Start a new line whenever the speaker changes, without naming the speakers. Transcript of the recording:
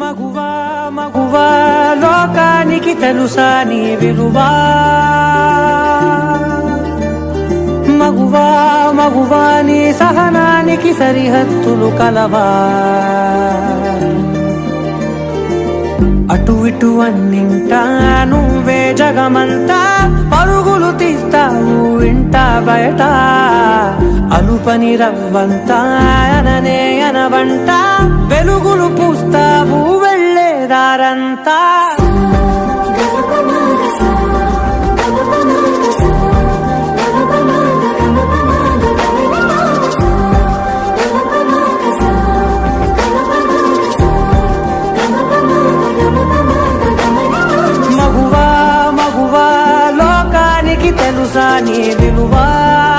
మగువా మగువా లోకానికి తెలుసా నీ విలువా? మగువా మగువా నీ సహనానికి సరిహద్దులు కలవా? అటు ఇటు అన్నింటా నువ్వే జగమంతా తీస్తావు బయట అలుపని రవ్వంతా అననే అనవంట వెలుగులు పూస్తావు వెళ్ళేదారంతా లోకానికి తెలుసా నీ